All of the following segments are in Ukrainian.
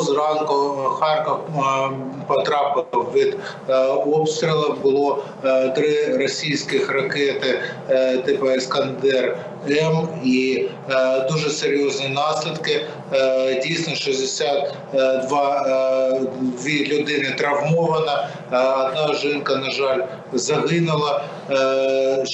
Зранку Харків е, потрапив від е, обстрілу. Було е, три російських ракети е, типу Іскандер М і е, дуже серйозні наслідки. Е, Дійсно, 62 е, дві людини травмована. Одна жінка, на жаль, загинула. Е,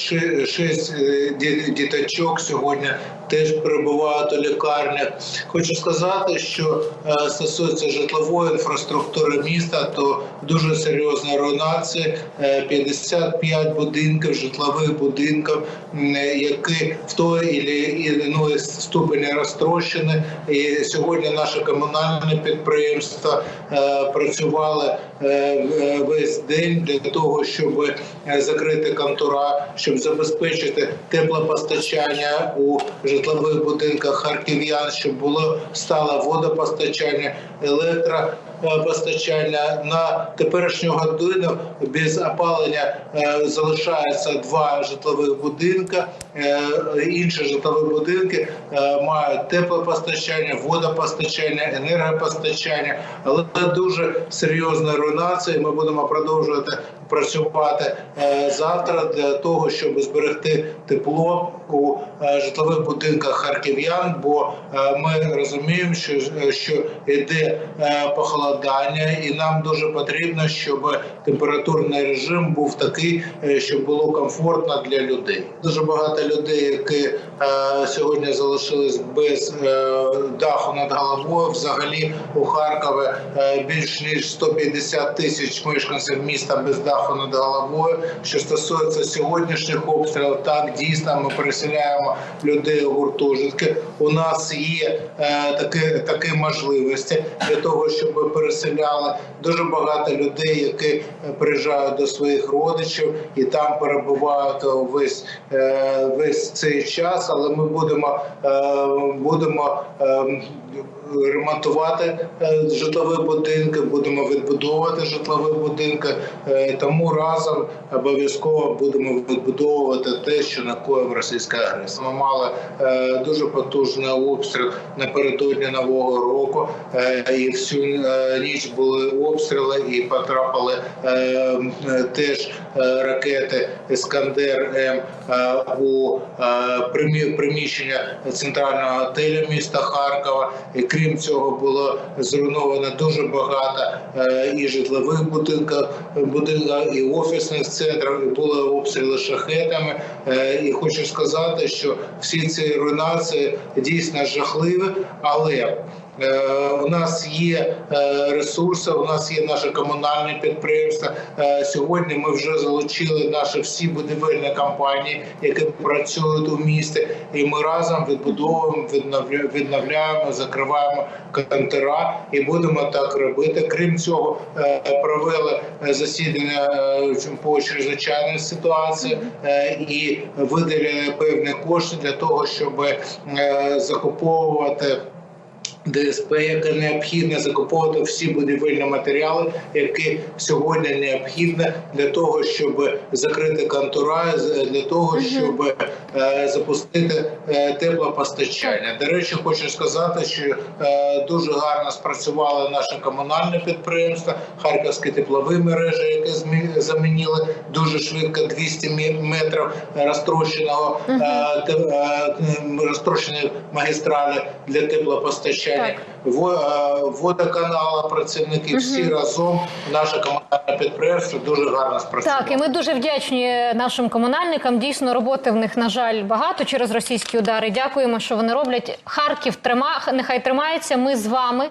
Шість е, діточок сьогодні теж перебувають у лікарнях. Хочу сказати, що е, стосується житлової інфраструктури міста, то дуже серйозна руйнація. Е, 55 будинків, житлових будинків, які в той і іної ступені розтрощені. І сьогодні наше комунальне підприємство працювали е, е, весь день для того, щоб е, закрити контура, щоб забезпечити теплопостачання у житлових будинках харків'ян, щоб було стало водопостачання, електропостачання. На теперішню годину без опалення е, залишається два житлових будинки. Е, Інші житлові будинки е, мають теплопостачання, водопостачання, енергопостачання, але дуже серйозна руйнація. Ми будемо продовжувати працювати е, завтра для того, щоб зберегти тепло у е, житлових будинках харків'ян. Бо е, ми розуміємо, що, що йде похолодання, і нам дуже потрібно, щоб температурний режим був такий, щоб було комфортно для людей. Дуже багато людей, які сьогодні залишились без даху над головою. Взагалі у Харкові більш ніж 150 тисяч мешканців міста без даху над головою. Що стосується сьогоднішніх обстрілів, так дійсно ми переселяємо людей у гуртожитки. У нас є е, такі, такі можливості для того, щоб переселяли дуже багато людей, які приїжджають до своїх родичів і там перебувають весь е, весь цей час. Але ми будемо е, будемо е, ремонтувати е, житлові будинки, будемо відбудовувати житлові будинки. Е, Тому разом обов'язково будемо відбудовувати те, що накоїв російська агресія. Ми мали е, дуже потужний обстріл напередодні нового року, е, і всю е, ніч були обстріли і потрапили теж ракети Іскандер М у приміщення центрального готелю міста Харкова. І крім цього було зруйновано дуже багато і житлових будинків, будинків, і офісних центрів. І були обстріли шахетами. Е, І хочу сказати, що всі ці руйнації дійсно жахливі, але У нас є е, ресурси, у нас є наше комунальне підприємство. Е, Сьогодні ми вже залучили наші всі будівельні компанії, які працюють у місті, і ми разом відбудовуємо, відновляємо, закриваємо контора і будемо так робити. Крім цього, е, провели засідання е, по чрезвичайній ситуації е, і виділили певні кошти для того, щоб е, закуповувати. ДСП, яке необхідне закуповувати всі будівельні матеріали, які сьогодні необхідні для того, щоб закрити контура, для того, щоб е, запустити е, теплопостачання. До речі, хочу сказати, що е, дуже гарно спрацювали наше комунальне підприємство, харківські теплові мережі, які замінили дуже швидко 200 мі- метрів розтрощеного е, е, розтрощеної магістралі для теплопостачання. Так. Е, Водоканала, працівники всі разом, наше комунальне підприємство дуже гарно спрацювало. Так, і ми дуже вдячні нашим комунальникам. Дійсно, роботи в них на жаль багато через російські удари. Дякуємо, що вони роблять. Харків трима, нехай тримається. Ми з вами.